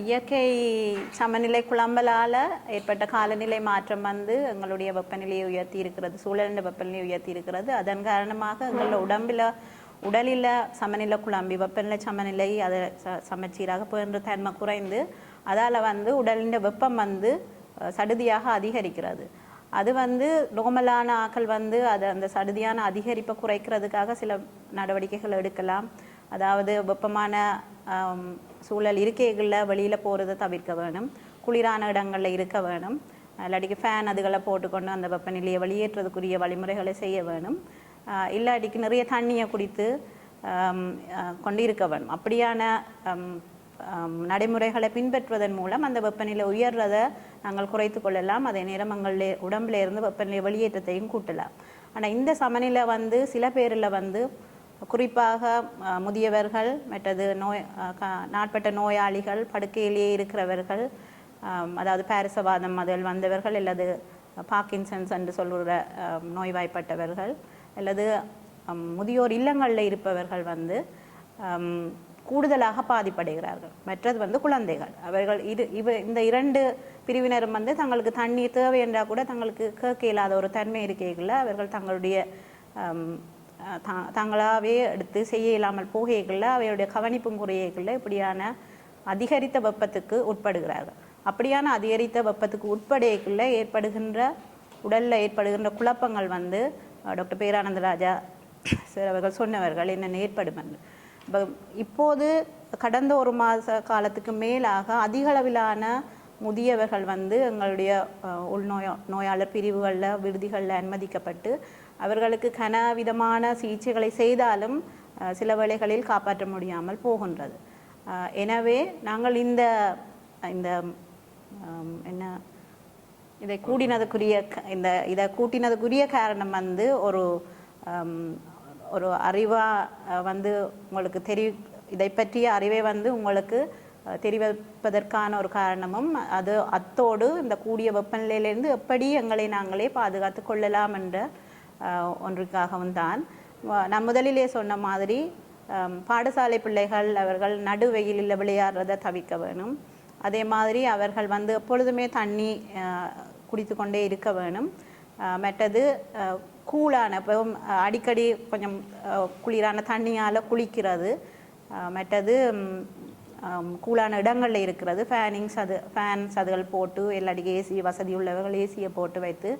இயற்கை சமநிலை குழம்பலால் ஏற்பட்ட காலநிலை மாற்றம் வந்து எங்களுடைய வெப்பநிலையை உயர்த்தி இருக்கிறது சூழலின் வெப்பநிலையை உயர்த்தி இருக்கிறது. அதன் காரணமாக எங்களோட உடம்பில் உடலில் சமநிலை குழம்பி வெப்பநிலை சமநிலை அதை ச சமச்சீராக போன்ற தன்மை குறைந்து அதால் வந்து உடலின் வெப்பம் வந்து சடுதியாக அதிகரிக்கிறது. அது வந்து நோமலான ஆக்கள் வந்து அது அந்த சடுதியான அதிகரிப்பை குறைக்கிறதுக்காக சில நடவடிக்கைகள் எடுக்கலாம். அதாவது வெப்பமான சூழல் இருக்கைகளில் வெளியில் போகிறத தவிர்க்க வேணும். குளிரான இடங்களில் இருக்க வேணும். இல்லாட்டிக்கு ஃபேன் அதுகளை போட்டுக்கொண்டு அந்த வெப்பநிலையை வெளியேற்றதுக்குரிய வழிமுறைகளை செய்ய வேணும். இல்லாட்டிக்கு நிறைய தண்ணியை குடித்து கொண்டு இருக்க வேணும். அப்படியான நடைமுறைகளை பின்பற்றுவதன் மூலம் அந்த வெப்பநிலை உயர்றதை நாங்கள் குறைத்து கொள்ளலாம். அதே நேரம் எங்களுடைய உடம்புல இருந்து வெப்பநிலை வெளியேற்றத்தையும் கூட்டலாம். ஆனால் இந்த சமநிலை வந்து சில பேரில் வந்து குறிப்பாக முதியவர்கள் மற்றது நோய் நாட்பட்ட நோயாளிகள் படுக்கையிலேயே இருக்கிறவர்கள் அதாவது பாரிசவாதம் அதில் வந்தவர்கள் அல்லது பார்க்கின்சன்ஸ் என்று சொல்கிற நோய்வாய்ப்பட்டவர்கள் அல்லது முதியோர் இல்லங்களில் இருப்பவர்கள் வந்து கூடுதலாக பாதிப்படைகிறார்கள். மற்றது வந்து குழந்தைகள். அவர்கள் இது இவ இந்த இரண்டு பிரிவினரும் வந்து தங்களுக்கு தண்ணீர் தேவை என்றால் கூட தங்களுக்கு கேட்க இல்லாத ஒரு தன்மை இருக்கைகளில் அவர்கள் தங்களுடைய தா- தாங்களாகவே எடுத்து செய்ய இல்லாமல் போகைகளில் அவையுடைய கவனிப்பும் குறையகளில் இப்படியான அதிகரித்த வெப்பத்துக்கு உட்படுகிறார்கள். அப்படியான அதிகரித்த வெப்பத்துக்கு உட்படையக்குள்ள ஏற்படுகின்ற உடலில் ஏற்படுகின்ற குழப்பங்கள் வந்து டாக்டர் பேரானந்த ராஜா சார் அவர்கள் சொன்னவர்கள் என்னென்ன ஏற்படும் என்று. இப்போ இப்போது கடந்த ஒரு மாத காலத்துக்கு மேலாக அதிகளவிலான முதியவர்கள் வந்து எங்களுடைய உள்நோய நோயாளர் பிரிவுகளில் விடுதிகளில் அனுமதிக்கப்பட்டு அவர்களுக்கு கனவிதமான சிகிச்சைகளை செய்தாலும் சில வேளைகளில் காப்பாற்ற முடியாமல் போகின்றது. எனவே நாங்கள் இந்த இந்த என்ன இதை கூடினதுக்குரிய க- இந்த இதை கூட்டினதுக்குரிய காரணம் வந்து ஒரு ஒரு அறிவாக வந்து உங்களுக்கு தெரி இதை பற்றிய அறிவை வந்து உங்களுக்கு தெரிவிப்பதற்கான ஒரு காரணமும் அது அத்தோடு இந்த கூடிய வெப்பநிலையிலிருந்து எப்படி எங்களை நாங்களே பாதுகாத்து கொள்ளலாம் என்ற ஒன்றுக்காகவும் தான். நம் நான் முதலிலே சொன்ன மாதிரி பாடசாலை பிள்ளைகள் அவர்கள் நடு வெயிலில் விளையாடுறதை தவிர்க்க வேணும். அதே மாதிரி அவர்கள் வந்து எப்பொழுதுமே தண்ணி குடித்து கொண்டே இருக்க வேணும். மற்றது கூலான இப்போ அடிக்கடி கொஞ்சம் குளிரான தண்ணியால் குளிக்கிறது. மற்றது கூலான இடங்களில் இருக்கிறது. ஃபேனிங்ஸ் அது ஃபேன்ஸ் அதுகள் போட்டு எல்லாடிக்கும் ஏசி வசதி உள்ளவர்கள் ஏசியை போட்டு வைத்து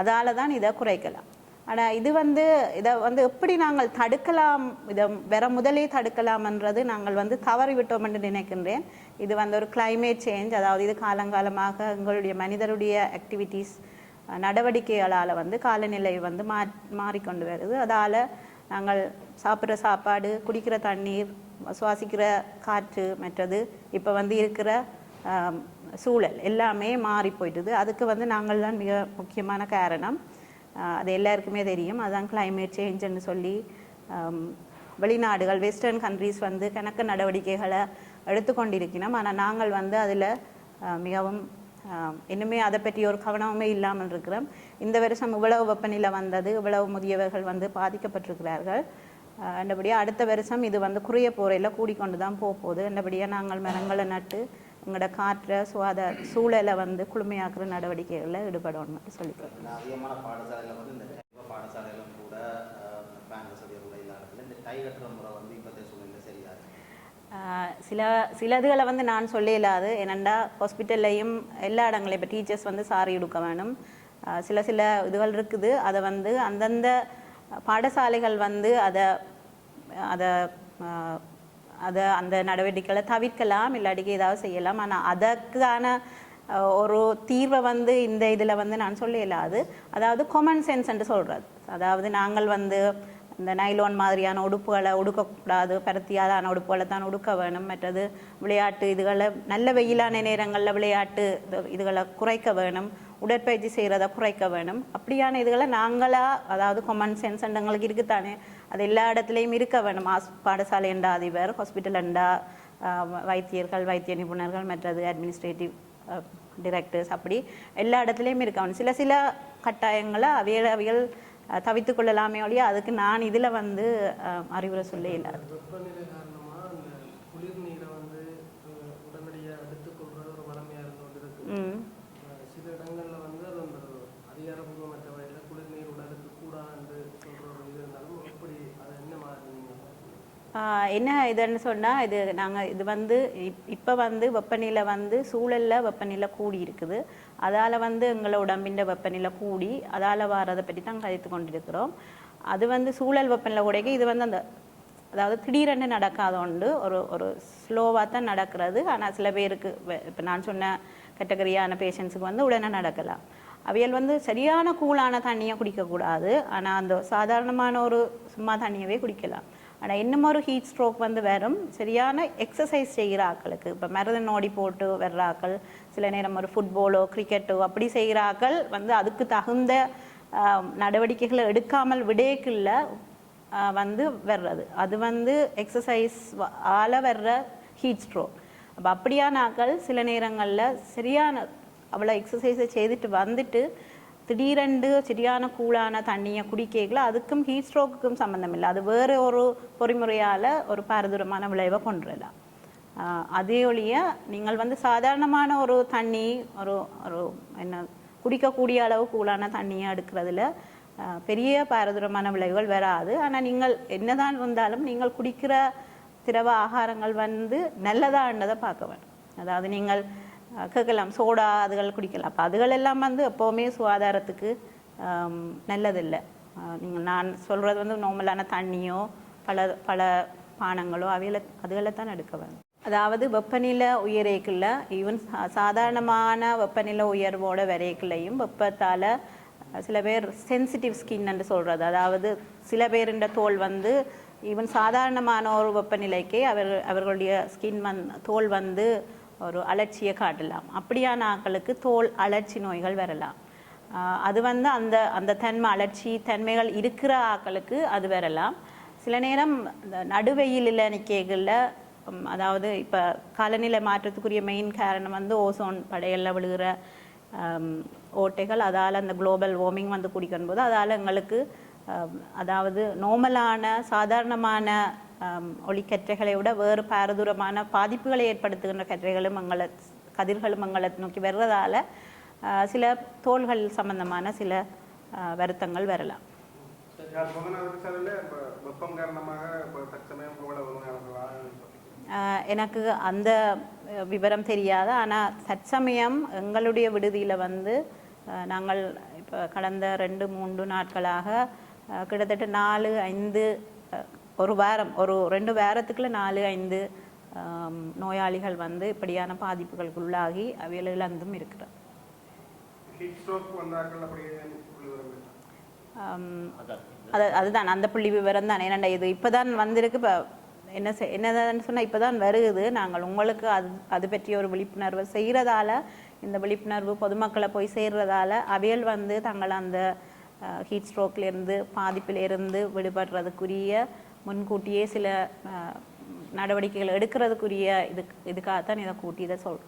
அதால் தான் இதை குறைக்கலாம். ஆனால் இது வந்து இதை வந்து எப்படி நாங்கள் தடுக்கலாம் இதை வேற முதலே தடுக்கலாம்ன்றது நாங்கள் வந்து தவறி விட்டோம் என்று நினைக்கின்றேன். இது வந்து ஒரு கிளைமேட் சேஞ்ச் அதாவது இது காலங்காலமாக எங்களுடைய மனிதருடைய ஆக்டிவிட்டீஸ் நடவடிக்கைகளால் வந்து காலநிலை வந்து மா மாறிக்கொண்டு வருது. அதால் நாங்கள் சாப்பிட்ற சாப்பாடு குடிக்கிற தண்ணீர் சுவாசிக்கிற காற்று மற்றது இப்போ வந்து இருக்கிற சூழல் எல்லாமே மாறி போயிட்டுது. அதுக்கு வந்து நாங்கள் தான் மிக முக்கியமான காரணம். அது எல்லாருக்குமே தெரியும். அதுதான் கிளைமேட் சேஞ்சுன்னு சொல்லி வெளிநாடுகள் வெஸ்டர்ன் கண்ட்ரீஸ் வந்து கணக்கு நடவடிக்கைகளை எடுத்துக்கொண்டிருக்கணும் ஆனால் நாங்கள் வந்து அதில் மிகவும் இன்னுமே அதை பற்றி ஒரு கவனமுமே இல்லாமல் இருக்கிறோம். இந்த வருஷம் இவ்வளவு வெப்பநிலை வந்தது இவ்வளவு முதியவர்கள் வந்து பாதிக்கப்பட்டிருக்கிறார்கள். நல்லபடியாக அடுத்த வருஷம் இது வந்து குறைய போறையில் கூடிக்கொண்டு தான் போக போகுது. நல்லபடியாக நாங்கள் மரங்களை நட்டு எங்களோட காற்றை சுகாதார சூழலை வந்து குளுமையாக்குற நடவடிக்கைகளில் ஈடுபடணும் மட்டும் சொல்லிக்கிறேன். அதிகமான பாடசாலையில் வந்து இந்த டைப் பாடசாலையிலும் கூட அஹ், இந்த ஃபேன் வசதி கூட இல்லாததுல இந்த டை கட்டுற முறை வந்து இப்போதைய சூழ்நிலை சரியா இருக்கு? ஆஹ் சில சிலதுகளை வந்து நான் சொல்ல இயலாது. ஏனெண்டா ஹாஸ்பிட்டல்லையும் எல்லா இடங்களையும் இப்போ டீச்சர்ஸ் வந்து சாரி எடுக்க வேணும். சில சில இதுகள் இருக்குது. அதை வந்து அந்தந்த பாடசாலைகள் வந்து அதை அதை ஆஹ் அதை அந்த நடவடிக்கைகளை தவிர்க்கலாம் இல்லாட்டிக்கு ஏதாவது செய்யலாம். ஆனால் அதற்கான ஒரு தீர்வை வந்து இந்த இதில் வந்து நான் சொல்ல இயலாது அதாவது காமன் சென்ஸ் என்று சொல்கிறது அதாவது நாங்கள் வந்து இந்த நைலோன் மாதிரியான உடுப்புகளை உடுக்கக்கூடாது பருத்தியாலான உடுப்புகளை தான் உடுக்க வேணும். மற்றது விளையாட்டு இதுகளை நல்ல வெயிலான நேரங்களில் விளையாட்டு இது- இதுகளை குறைக்க வேணும். உடற்பயிற்சி செய்கிறத குறைக்க வேணும். அப்படியான இதுகளை நாங்களா அதாவது காமன் சென்ஸ் எங்களுக்கு இருக்குத்தானே அது எல்லா இடத்துலையும் இருக்க வேணும். ஆஸ் பாடசாலை என்றா அதிபர் ஹாஸ்பிட்டல் என்றா வைத்தியர்கள் வைத்திய நிபுணர்கள் மற்றது அட்மினிஸ்ட்ரேட்டிவ் டிரெக்டர்ஸ் அப்படி எல்லா இடத்துலையும் இருக்க வேணும். சில சில கட்டாயங்களை அவியல் அவியல் அஹ், தவித்துக் கொள்ளலாமே ஒழிய அதுக்கு நான் இதில் வந்து அறிவுரை சொல்ல இல்லாது வெப்பநிலை காரணமாக அந்த குளிர் நீரை வந்து அஹ், உடனடியாக எடுத்து ஆஹ் என்ன இதுன்னு சொன்னால் இது நாங்கள் இது வந்து இப்போ வந்து வெப்பநிலை வந்து சூழலில் வெப்பநிலை கூடி இருக்குது. அதால் வந்து எங்களை உடம்பின் வெப்பநிலை கூடி அதால் வர்றதை பற்றி தான் கதைத்து கொண்டிருக்கிறோம். அது வந்து சூழல் வெப்பநிலை கூடக்கு இது வந்து அந்த அதாவது திடீரென்று நடக்காத உண்டு ஒரு ஒரு ஸ்லோவாக தான் நடக்கிறது. ஆனால் சில பேருக்கு இப்போ நான் சொன்ன கேட்டகரியான பேஷண்ட்ஸுக்கு வந்து உடனே நடக்கலாம். அவையல் வந்து சரியான கூலான தண்ணியை குடிக்கக்கூடாது. ஆனால் அந்த சாதாரணமான ஒரு சும்மா தண்ணியவே குடிக்கலாம். ஆனால் இன்னும் ஒரு ஹீட் ஸ்ட்ரோக் வந்து வரும். சரியான எக்ஸசைஸ் செய்கிற ஆக்களுக்கு இப்போ மருதன் ஓடி போட்டு வர்ற ஆட்கள் சில நேரம் ஒரு ஃபுட்பாலோ கிரிக்கெட்டோ அப்படி செய்கிற ஆட்கள் வந்து அதுக்கு தகுந்த நடவடிக்கைகளை எடுக்காமல் விடேக்குள்ள வந்து வர்றது. அது வந்து எக்ஸசைஸ் ஆல வர்ற ஹீட் ஸ்ட்ரோக் அப்போ அப்படியான ஆட்கள் சில நேரங்களில் சரியான அவ்வளோ எக்ஸசைஸை செய்துட்டு வந்துட்டு திடீரெண்டு சரியான கூலான தண்ணியை குடிக்கல அதுக்கும் ஹீட் ஸ்ட்ரோக்குக்கும் சம்மந்தம் இல்லை அது வேறு ஒரு பொறிமுறையால் ஒரு பாரதூரமான விளைவை கொண்டுடலாம் ஆஹ் அதே ஒழிய நீங்கள் வந்து சாதாரணமான ஒரு தண்ணி ஒரு ஒரு என்ன குடிக்கக்கூடிய அளவு கூலான தண்ணியை எடுக்கிறதுல பெரிய பாரதூரமான விளைவுகள் வராது. ஆனால் நீங்கள் என்னதான் இருந்தாலும் நீங்கள் குடிக்கிற திரவ ஆகாரங்கள் வந்து நல்லதான்றதை பார்க்க வேண்டும். அதாவது நீங்கள் கேட்கலாம் சோடா அதுகள் குடிக்கலாம். அப்போ அதுகள் எல்லாம் வந்து எப்போவுமே சுகாதாரத்துக்கு நல்லதில்லை. நீங்கள் நான் சொல்கிறது வந்து நார்மலான தண்ணியோ பல பல பானங்களோ அவைகளை அதுகளை தான் எடுக்க வேணும் அதாவது வெப்பநிலை உயரேக்குள்ள ஈவன் சாதாரணமான வெப்பநிலை உயர்வோட வரைக்குள்ளையும் வெப்பத்தால் சில பேர் சென்சிட்டிவ் ஸ்கின் என்று சொல்கிறது அதாவது சில பேருண்ட தோல் வந்து ஈவன் சாதாரணமான ஒரு வெப்பநிலைக்கே அவர் அவர்களுடைய ஸ்கின் வந் தோல் வந்து ஒரு அலட்சியை காட்டலாம். அப்படியான ஆக்களுக்கு தோல் அலர்ச்சி நோய்கள் வரலாம். அது வந்து அந்த அந்த தன்மை அலர்ச்சி தன்மைகள் இருக்கிற ஆக்களுக்கு அது வரலாம். சில நேரம் இந்த நடுவெயிலில் நிற்கைகளில் அதாவது இப்போ காலநிலை மாற்றத்துக்குரிய மெயின் காரணம் வந்து ஓசோன் படையலில் விழுகிற ஓட்டைகள் அதால் அந்த குளோபல் வார்மிங் வந்து குடிக்கும் போது அதால் எங்களுக்கு அதாவது நோமலான சாதாரணமான ஒளிக்கற்றைகளை விட வேறு பாரதூரமான பாதிப்புகளை ஏற்படுத்துகின்ற கற்றைகளும் எங்களை கதிர்களும் எங்களை நோக்கி வர்றதால ஆஹ், சில தோள்கள் சம்பந்தமான சில வருத்தங்கள் வரலாம் எனக்கு அந்த விவரம் தெரியாது ஆனால் தற்சமயம் எங்களுடைய விடுதியில் வந்து நாங்கள் இப்போ கடந்த ரெண்டு மூன்று நாட்களாக கிட்டத்தட்ட நாலு ஐந்து ஒரு வாரம் ஒரு ரெண்டு வாரத்துக்குள்ள நாலு ஐந்து நோயாளிகள் வந்து இப்படியான பாதிப்புகளுக்கு உள்ளாகி அவையில் இழந்தும் இருக்கிறார் அது அதுதான். அந்த புள்ளி விவரம் தான். ஏன்னா இது இப்போதான் வந்திருக்கு. இப்போ என்ன செய் என்னதான்னு சொன்னால் இப்போ தான் வருகுது நாங்கள் உங்களுக்கு அது அது பற்றிய ஒரு விழிப்புணர்வு செய்கிறதால இந்த விழிப்புணர்வு பொதுமக்களை போய் சேர்றதால அவையல் வந்து தங்கள் அந்த ஹீட் ஸ்ட்ரோக்லேருந்து பாதிப்பிலிருந்து விடுபடுறதுக்குரிய முன்கூட்டியே சில நடவடிக்கைகள் எடுக்கிறதுக்குரிய இது இதுக்காகத்தான் இதை கூட்டி இதை சொல்